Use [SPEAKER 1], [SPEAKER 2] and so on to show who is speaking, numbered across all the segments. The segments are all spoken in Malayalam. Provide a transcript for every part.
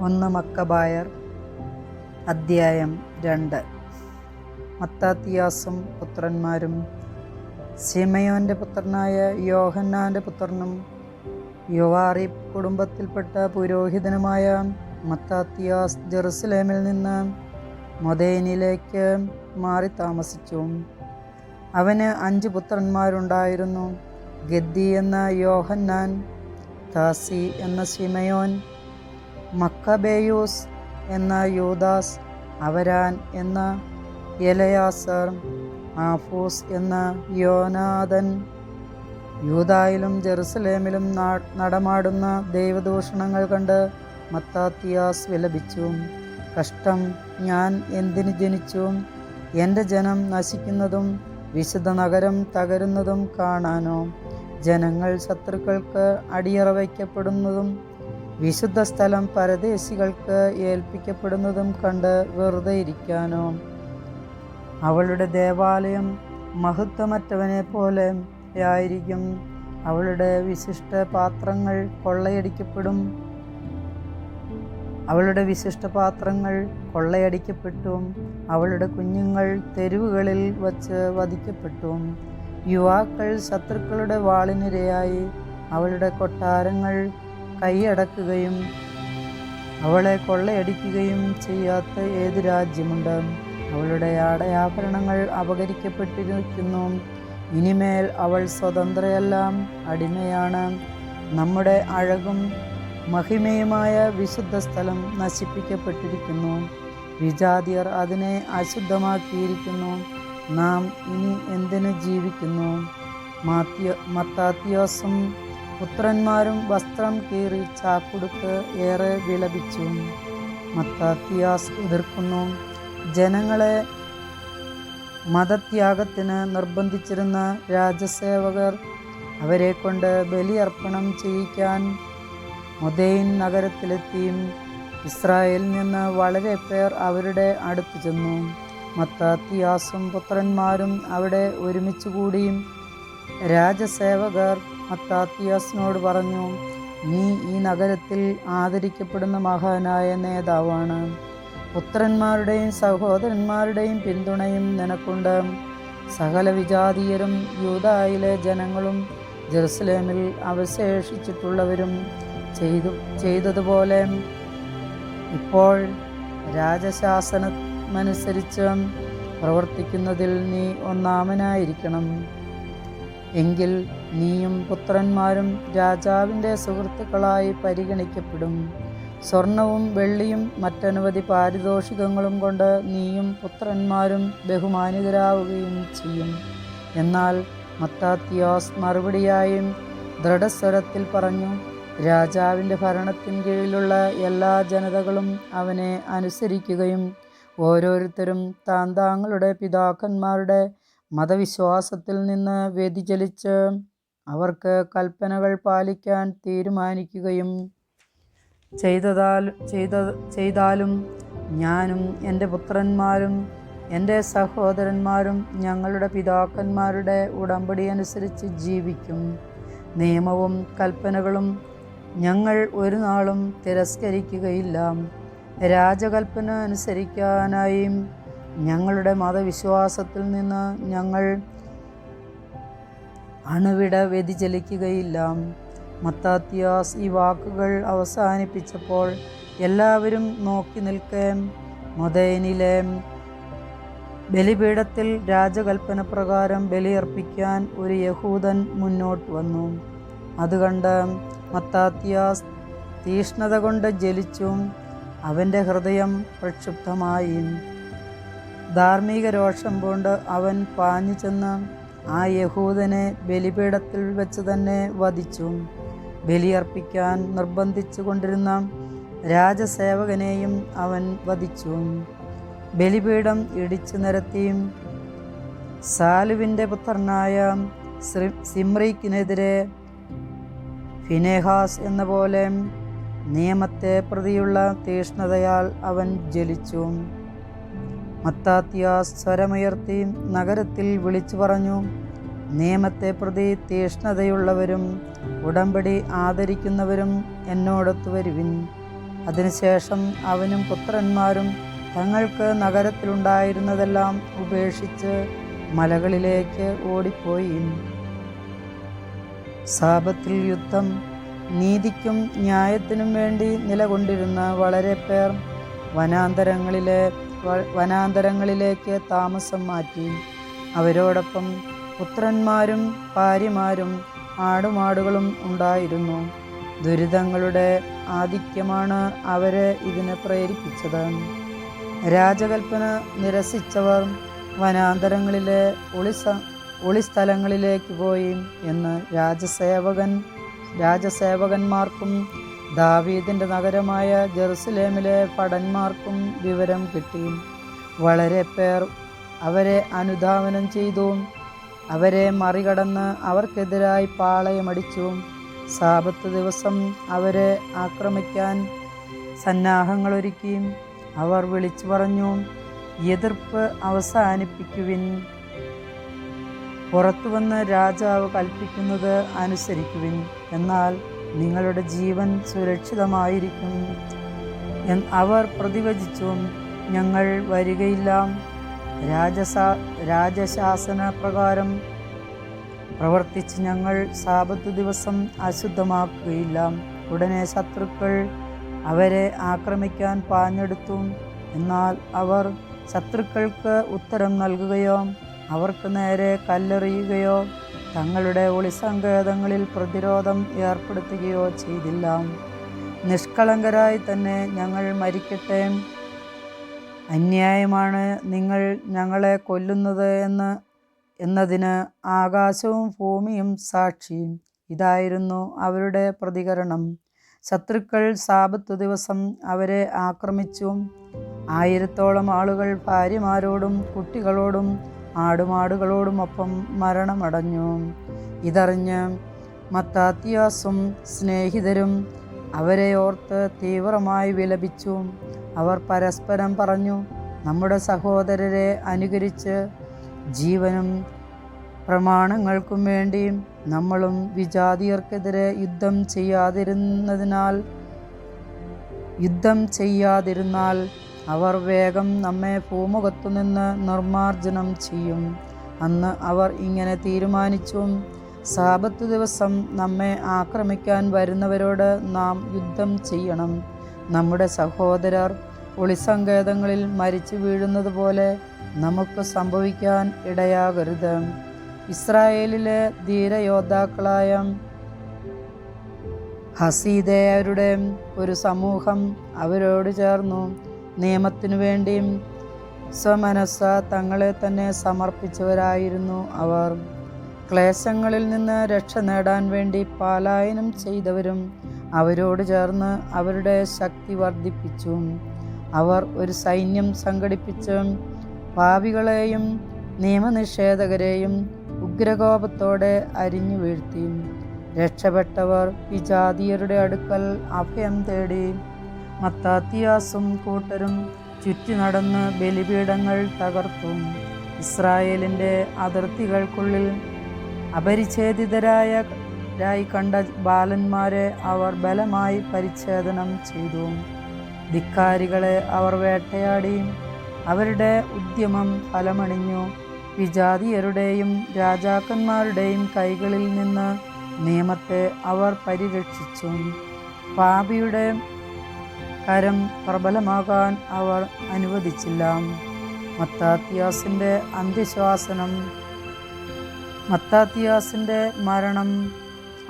[SPEAKER 1] ഒന്ന് മക്കബായർ അദ്ധ്യായം രണ്ട്. മത്താത്തിയാസും പുത്രന്മാരും സിമയോന്റെ പുത്രനായ യോഹന്നാന്റെ പുത്രനും യുവാറി കുടുംബത്തിൽപ്പെട്ട പുരോഹിതനുമായ മത്താത്തിയാസ് ജെറുസലേമിൽ നിന്ന് മൊതേനിലേക്ക് മാറി താമസിച്ചു. അവന് അഞ്ച് പുത്രന്മാരുണ്ടായിരുന്നു ഗദ്ദി എന്ന യോഹന്നാൻ താസി എന്ന ശിമയോൻ മക്കബേയൂസ് എന്ന യൂദാസ് അവരാൻ എന്ന എലയാസർ ആഫൂസ് എന്ന യോനാഥൻ. യൂതായിലും ജെറുസലേമിലും നടമാടുന്ന ദൈവദൂഷണങ്ങൾ കണ്ട് മത്താത്തിയാസ് വിലപിച്ചു. കഷ്ടം ഞാൻ എന്തിന് ജനിച്ചു? എന്റെ ജനം നശിക്കുന്നതും വിശുദ്ധ നഗരം തകരുന്നതും കാണാനോ? ജനങ്ങൾ ശത്രുക്കൾക്ക് അടിയറ വയ്ക്കപ്പെടുന്നതും വിശുദ്ധ സ്ഥലം പരദേശികൾക്ക് ഏൽപ്പിക്കപ്പെടുന്നതും കണ്ട് വെറുതെ ഇരിക്കാനോ? അവളുടെ ദേവാലയം മഹത്വമറ്റവനെ പോലെ ആയിരിക്കും. അവളുടെ വിശിഷ്ട പാത്രങ്ങൾ കൊള്ളയടിക്കപ്പെടും. അവളുടെ വിശിഷ്ട പാത്രങ്ങൾ കൊള്ളയടിക്കപ്പെട്ടും. അവളുടെ കുഞ്ഞുങ്ങൾ തെരുവുകളിൽ വച്ച് വധിക്കപ്പെട്ടും. യുവാക്കൾ ശത്രുക്കളുടെ വാളിനിരയായി. അവളുടെ കൊട്ടാരങ്ങൾ കൈയടക്കുകയും അവളെ കൊള്ളയടിക്കുകയും ചെയ്യാത്ത ഏത് രാജ്യമുണ്ട്? അവളുടെ ആടയാഭരണങ്ങൾ അപകരിക്കപ്പെട്ടിരിക്കുന്നു. ഇനിമേൽ അവൾ സ്വതന്ത്രയെല്ലാം അടിമയാണ്. നമ്മുടെ അഴകും മഹിമയുമായ വിശുദ്ധ സ്ഥലം നശിപ്പിക്കപ്പെട്ടിരിക്കുന്നു. വിജാതിയർ അതിനെ അശുദ്ധമാക്കിയിരിക്കുന്നു. നാം ഇനി എന്തിനു ജീവിക്കുന്നു? മാത്യ മത്താത്തിയോസും പുത്രന്മാരും വസ്ത്രം കീറി ചാക്കുടുത്ത് ഏറെ വിളപിച്ചു മത്താത്തിയാസ് എതിർക്കുന്നു. ജനങ്ങളെ മതത്യാഗത്തിന് നിർബന്ധിച്ചിരുന്ന രാജസേവകർ അവരെ കൊണ്ട് ബലിയർപ്പണം ചെയ്യിക്കാൻ മൊദൈൻ നഗരത്തിലെത്തിയും ഇസ്രായേലിൽ നിന്ന് വളരെ പേർ അവരുടെ അടുത്ത് ചെന്നു. മത്താത്തിയാസും പുത്രന്മാരും അവിടെ ഒരുമിച്ച് കൂടിയും രാജസേവകർ മത്താത്തിയാസിനോട് പറഞ്ഞു നീ ഈ നഗരത്തിൽ ആദരിക്കപ്പെടുന്ന മഹാനായ നേതാവാണ്. പുത്രന്മാരുടെയും സഹോദരന്മാരുടെയും പിന്തുണയും നിനക്കുണ്ട്. സകല വിജാതീയരും യൂതായിലെ ജനങ്ങളും ജെറുസലേമിൽ അവശേഷിച്ചിട്ടുള്ളവരും ചെയ്തു ചെയ്തതുപോലെ ഇപ്പോൾ രാജശാസനമനുസരിച്ച് പ്രവർത്തിക്കുന്നതിൽ നീ ഒന്നാമനായിരിക്കണം. എങ്കിൽ നീയും പുത്രന്മാരും രാജാവിന്റെ സുഹൃത്തുക്കളായി പരിഗണിക്കപ്പെടും. സ്വർണവും വെള്ളിയും മറ്റനവധി പാരിതോഷികങ്ങളും കൊണ്ട് നീയും പുത്രന്മാരും ബഹുമാനിതരാവുകയും ചെയ്യും. എന്നാൽ മത്താത്തിയോസ് മറുപടിയായും ദൃഢസ്വരത്തിൽ പറഞ്ഞു രാജാവിന്റെ ഭരണത്തിൻ കീഴിലുള്ള എല്ലാ ജനതകളും അവനെ അനുസരിക്കുകയും ഓരോരുത്തരും താൻ താങ്കളുടെ പിതാക്കന്മാരുടെ മതവിശ്വാസത്തിൽ നിന്ന് വ്യതിചലിച്ച് അവർക്ക് കൽപ്പനകൾ പാലിക്കാൻ തീരുമാനിക്കുകയും ചെയ്തതാൽ ചെയ്ത ചെയ്താലും ഞാനും എന്റെ പുത്രന്മാരും എന്റെ സഹോദരന്മാരും ഞങ്ങളുടെ പിതാക്കന്മാരുടെ ഉടമ്പടി അനുസരിച്ച് ജീവിക്കും. നിയമവും കൽപ്പനകളും ഞങ്ങൾ ഒരു നാളും തിരസ്കരിക്കുകയില്ല. രാജകൽപ്പന അനുസരിക്കാനായും ഞങ്ങളുടെ മതവിശ്വാസത്തിൽ നിന്ന് ഞങ്ങൾ അണുവിട വ്യതിചലിക്കുകയില്ല. മത്താത്തിയാസ് ഈ വാക്കുകൾ അവസാനിപ്പിച്ചപ്പോൾ എല്ലാവരും നോക്കി നിൽക്കേൻ മൊദൈനിലെ ബലിപീഠത്തിൽ രാജകൽപ്പന പ്രകാരം ബലിയർപ്പിക്കാൻ ഒരു യഹൂദൻ മുന്നോട്ട് വന്നു. അതുകണ്ട് മത്താത്തിയാസ് തീഷ്ണത കൊണ്ട് ജലിച്ചും അവന്റെ ഹൃദയം പ്രക്ഷുബ്ധമായി. ധാർമ്മിക രോഷം കൊണ്ട് അവൻ പാഞ്ഞു ചെന്ന് ആ യഹൂദനെ ബലിപീഠത്തിൽ വെച്ച് തന്നെ വധിച്ചു. ബലിയർപ്പിക്കാൻ നിർബന്ധിച്ചു കൊണ്ടിരുന്ന രാജസേവകനെയും അവൻ വധിച്ചു. ബലിപീഠം ഇടിച്ചു നിരത്തി സാലുവിന്റെ പുത്രനായ സിമ്രിക്കിനെതിരെ ഫിനേഹാസ് എന്ന പോലെ നിയമത്തെ പ്രതിയുള്ള തീഷ്ണതയാൽ അവൻ ജ്വലിച്ചു. മത്താത്തിയാസ് സ്വരമുയർത്തി നഗരത്തിൽ വിളിച്ചു പറഞ്ഞു നിയമത്തെ പ്രതി തീഷ്ണതയുള്ളവരും ഉടമ്പടി ആദരിക്കുന്നവരും എന്നോടൊത്തു വരുവിൻ. അതിനുശേഷം അവനും പുത്രന്മാരും തങ്ങൾക്ക് നഗരത്തിലുണ്ടായിരുന്നതെല്ലാം ഉപേക്ഷിച്ച് മലകളിലേക്ക് ഓടിപ്പോയി സാപത്തിൽ യുദ്ധം നീതിക്കും ന്യായത്തിനും വേണ്ടി നിലകൊണ്ടിരുന്ന വളരെ പേർ വനാന്തരങ്ങളിലെ വനാന്തരങ്ങളിലേക്ക് താമസം മാറ്റി. അവരോടൊപ്പം പുത്രന്മാരും ഭാര്യമാരും ആടുമാടുകളും ഉണ്ടായിരുന്നു. ദുരിതങ്ങളുടെ ആധിക്യമാണ് അവരെ ഇതിനെ പ്രേരിപ്പിച്ചത്. രാജകൽപ്പന നിരസിച്ചവർ വനാന്തരങ്ങളിലെ ഒളിസ ഒളിസ്ഥലങ്ങളിലേക്ക് പോയി എന്ന് രാജസേവകൻ രാജസേവകന്മാർക്കും ദാവീദിന്റെ നഗരമായ ജെറുസലേമിലെ പടന്മാർക്കും വിവരം കിട്ടി. വളരെ പേർ അവരെ അനുധാവനം ചെയ്തു. അവരെ മറികടന്ന് അവർക്കെതിരായി പാളയമടിച്ചു. സാപത്ത് ദിവസം അവരെ ആക്രമിക്കാൻ സന്നാഹങ്ങളൊരുക്കി അവർ വിളിച്ചു പറഞ്ഞു എതിർപ്പ് അവസാനിപ്പിക്കുവിൻ. പുറത്തു വന്ന് രാജാവ് കൽപ്പിക്കുന്നത് അനുസരിക്കുവിൻ. എന്നാൽ നിങ്ങളുടെ ജീവൻ സുരക്ഷിതമായിരിക്കും. അവർ പ്രതിവചിച്ചു ഞങ്ങൾ വരികയില്ല. രാജസാ രാജശാസന പ്രകാരം പ്രവർത്തിച്ച് ഞങ്ങൾ സാപത്ത് ദിവസം അശുദ്ധമാക്കുകയില്ല. ഉടനെ ശത്രുക്കൾ അവരെ ആക്രമിക്കാൻ പാഞ്ഞെടുത്തു. എന്നാൽ അവർ ശത്രുക്കൾക്ക് ഉത്തരം നൽകുകയോ അവർക്ക് നേരെ കല്ലെറിയുകയോ തങ്ങളുടെ ഒളിസങ്കേതങ്ങളിൽ പ്രതിരോധം ഏർപ്പെടുത്തുകയോ ചെയ്തില്ല. നിഷ്കളങ്കരായി തന്നെ ഞങ്ങൾ മരിക്കട്ടെ. അന്യായമാണ് നിങ്ങൾ ഞങ്ങളെ കൊല്ലുന്നത് എന്ന് എന്നതിന് ആകാശവും ഭൂമിയും സാക്ഷി. ഇതായിരുന്നു അവരുടെ പ്രതികരണം. ശത്രുക്കൾ സാപത്തു ദിവസം അവരെ ആക്രമിച്ചു. ആയിരത്തോളം ആളുകൾ ഭാര്യമാരോടും കുട്ടികളോടും ആടുമാടുകളോടുമൊപ്പം മരണമടഞ്ഞു. ഇതറിഞ്ഞ് മത്താത്തിയാസും സ്നേഹിതരും അവരെ ഓർത്ത് തീവ്രമായി വിലപിച്ചു. അവർ പരസ്പരം പറഞ്ഞു നമ്മുടെ സഹോദരരെ അനുകരിച്ച് ജീവനും പ്രമാണങ്ങൾക്കും വേണ്ടി നമ്മളും വിജാതിയർക്കെതിരെ യുദ്ധം ചെയ്യാതിരുന്നതിനാൽ യുദ്ധം ചെയ്യാതിരുന്നാൽ അവർ വേഗം നമ്മെ ഭൂമുഖത്തു നിന്ന് നിർമാർജനം ചെയ്യും. അന്ന് അവർ ഇങ്ങനെ തീരുമാനിച്ചു സാപത്ത് ദിവസം നമ്മെ ആക്രമിക്കാൻ വരുന്നവരോട് നാം യുദ്ധം ചെയ്യണം. നമ്മുടെ സഹോദരർ ഒളിസങ്കേതങ്ങളിൽ മരിച്ചു വീഴുന്നത് പോലെ നമുക്ക് സംഭവിക്കാൻ ഇടയാകരുത്. ഇസ്രായേലിലെ ധീരയോദ്ധാക്കളായ ഹസീദേയരുടെ ഒരു സമൂഹം അവരോട് ചേർന്നു. നിയമത്തിനു വേണ്ടിയും സ്വമനസ്സ തങ്ങളെ തന്നെ സമർപ്പിച്ചവരായിരുന്നു അവർ. ക്ലേശങ്ങളിൽ നിന്ന് രക്ഷ നേടാൻ വേണ്ടി പാലായനം ചെയ്തവരും അവരോട് ചേർന്ന് അവരുടെ ശക്തി വർദ്ധിപ്പിച്ചു. അവർ ഒരു സൈന്യം സംഘടിപ്പിച്ച് പാപികളെയും നിയമനിഷേധകരെയും ഉഗ്രകോപത്തോടെ അരിഞ്ഞു വീഴ്ത്തി. രക്ഷപ്പെട്ടവർ വിജാതീയരുടെ അടുക്കൽ അഭയം തേടി മത്താത്തിയാസും കൂട്ടരും ചുറ്റി നടന്ന് ബലിപീഠങ്ങൾ തകർത്തു ഇസ്രായേലിന്റെ അതിർത്തികൾക്കുള്ളിൽ അപരിച്ഛേദിതരായ രായി കണ്ട ബാലന്മാരെ അവർ ബലമായി പരിച്ഛേദനം ചെയ്തു. ധിക്കാരികളെ അവർ വേട്ടയാടി. അവരുടെ ഉദ്യമം ഫലമണിഞ്ഞു. വിജാതിയരുടെയും രാജാക്കന്മാരുടെയും കൈകളിൽ നിന്ന് നിയമത്തെ അവർ പരിരക്ഷിച്ചു. പാപിയുടെ കരം പ്രബലമാകാൻ അവർ അനുവദിച്ചില്ല. മത്താത്തിയാസിന്റെ അന്ത്യശ്വാസനം മത്താത്തിയാസിന്റെ മരണം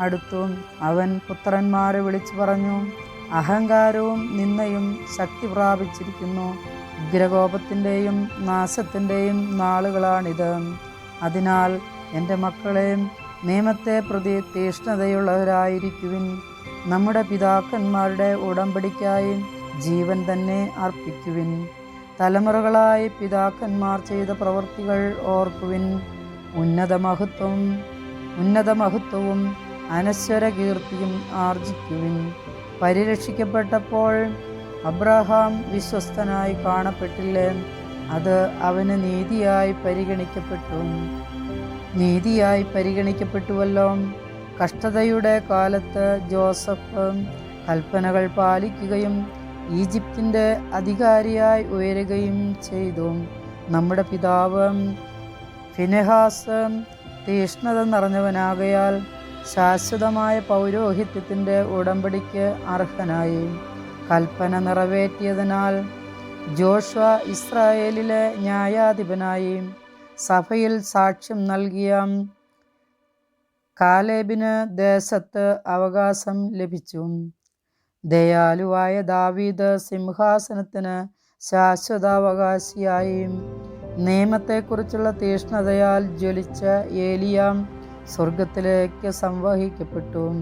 [SPEAKER 1] അടുത്തു അവൻ പുത്രന്മാരെ വിളിച്ചു പറഞ്ഞു അഹങ്കാരവും നിന്നയും ശക്തി പ്രാപിച്ചിരിക്കുന്നു. ഉഗ്രകോപത്തിന്റെയും നാശത്തിന്റെയും നാളുകളാണിത്. അതിനാൽ എന്റെ മക്കളെ നിയമത്തെ പ്രതി തീഷ്ണതയുള്ളവരായിരിക്കുവിൻ. നമ്മുടെ പിതാക്കന്മാരുടെ ഉടമ്പടിക്കായി ജീവൻ തന്നെ അർപ്പിക്കുവിൻ. തലമുറകളായി പിതാക്കന്മാർ ചെയ്ത പ്രവൃത്തികൾ ഓർക്കുവിൻ. ഉന്നത മഹത്വം ഉന്നത മഹത്വവും അനശ്വര കീർത്തിയും ആർജിക്കുവിൻ. പരിരക്ഷിക്കപ്പെട്ടപ്പോൾ അബ്രഹാം വിശ്വസ്തനായി കാണപ്പെട്ടില്ലേ? അത് അവന് നീതിയായി പരിഗണിക്കപ്പെട്ടു. നീതിയായി പരിഗണിക്കപ്പെട്ടുവല്ലോ. കഷ്ടതയുടെ കാലത്ത് ജോസഫ് കൽപ്പനകൾ പാലിക്കുകയും ഈജിപ്തിന്റെ അധികാരിയായി ഉയരുകയും ചെയ്തു. നമ്മുടെ പിതാവ് ഫിനെഹാസ് തീഷ്ണത നിറഞ്ഞവനാകയാൽ ശാശ്വതമായ പൗരോഹിത്യത്തിന്റെ ഉടമ്പടിക്ക് അർഹനായി. കൽപ്പന നിറവേറ്റിയതിനാൽ ജോഷ്വ ഇസ്രായേലിലെ ന്യായാധിപനായി. സഭയിൽ സാക്ഷ്യം നൽകിയ കാലേബിന് ദേശത്ത് അവകാശം ലഭിച്ചു. ദയാലുവായ ദാവീദ് സിംഹാസനത്തിന് ശാശ്വതാവകാശിയായി. നിയമത്തെക്കുറിച്ചുള്ള തീഷ്ണതയാൽ ജ്വലിച്ച ഏലിയാം സ്വർഗത്തിലേക്ക് സംവഹിക്കപ്പെട്ടു.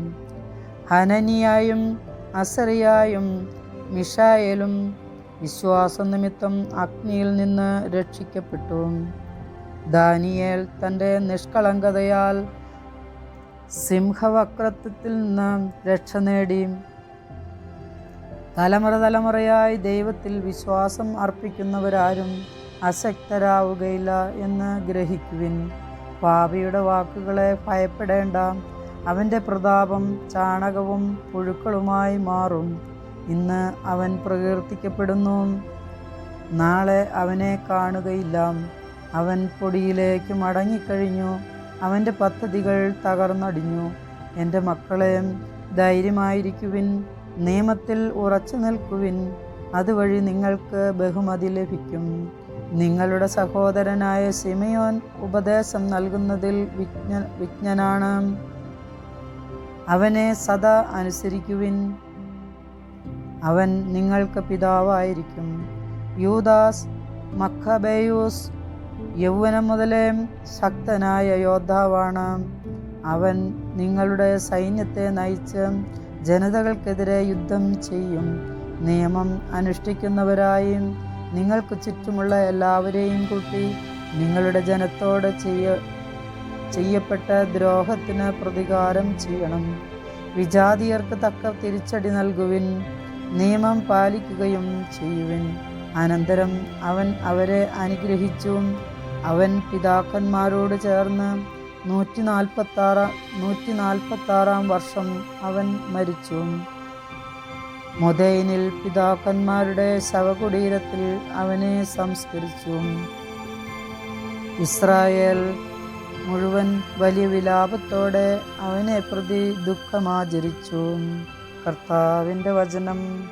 [SPEAKER 1] ഹനനിയായും അസറിയായും മിഷായേലും വിശ്വാസനിമിത്തം അഗ്നിയിൽ നിന്ന് രക്ഷിക്കപ്പെട്ടു. ദാനിയേൽ തന്റെ നിഷ്കളങ്കതയാൽ സിംഹവക്രത്വത്തിൽ നിന്ന് രക്ഷ നേടി. തലമുറ തലമുറയായി ദൈവത്തിൽ വിശ്വാസം അർപ്പിക്കുന്നവരാരും അശക്തരാവുകയില്ല എന്ന് ഗ്രഹിക്കുവിൻ. പാപിയുടെ വാക്കുകളെ ഭയപ്പെടേണ്ട. അവന്റെ പ്രതാപം ചാണകവും പുഴുക്കളുമായി മാറും. ഇന്ന് അവൻ പ്രകീർത്തിക്കപ്പെടുന്നു. നാളെ അവനെ കാണുകയില്ല. അവൻ പൊടിയിലേക്ക് മടങ്ങിക്കഴിഞ്ഞു. അവന്റെ പദ്ധതികൾ തകർന്നടിഞ്ഞു. എന്റെ മക്കളെ ധൈര്യമായിരിക്കുവിൻ നിയമത്തിൽ ഉറച്ചു നിൽക്കുവിൻ. അതുവഴി നിങ്ങൾക്ക് ബഹുമതി ലഭിക്കും. നിങ്ങളുടെ സഹോദരനായ സിമയോൻ ഉപദേശം നൽകുന്നതിൽ വിജ്ഞ വിജ്ഞനാണ്. അവനെ സദാ അനുസരിക്കുവിൻ. അവൻ നിങ്ങൾക്ക് പിതാവായിരിക്കും. യൂദാസ് മഖബേയൂസ് യൗവനം മുതലേ ശക്തനായ യോദ്ധാവാണ്. അവൻ നിങ്ങളുടെ സൈന്യത്തെ നയിച്ച് ജനതകൾക്കെതിരെ യുദ്ധം ചെയ്യും. നിയമം അനുഷ്ഠിക്കുന്നവരായി നിങ്ങൾക്ക് ചുറ്റുമുള്ള എല്ലാവരെയും കൂട്ടി നിങ്ങളുടെ ജനത്തോട് ചെയ്യ ചെയ്യപ്പെട്ട ദ്രോഹത്തിന് പ്രതികാരം ചെയ്യണം. വിജാതിയർക്ക് തക്ക തിരിച്ചടി നൽകുവിൻ. നിയമം പാലിക്കുകയും ചെയ്യുവിൻ. അനന്തരം അവൻ അവരെ അനുഗ്രഹിച്ചു അവൻ പിതാക്കന്മാരോട് ചേർന്ന് നൂറ്റി നാൽപ്പത്താറ് നൂറ്റി നാൽപ്പത്താറാം വർഷം അവൻ മരിച്ചു. മൊതൈനിൽ പിതാക്കന്മാരുടെ ശവകുടീരത്തിൽ അവനെ സംസ്കരിച്ചു. ഇസ്രായേൽ മുഴുവൻ വലിയ വിലാപത്തോടെ അവനെ പ്രതി ദുഃഖമാചരിച്ചു. കർത്താവിന്റെ വചനം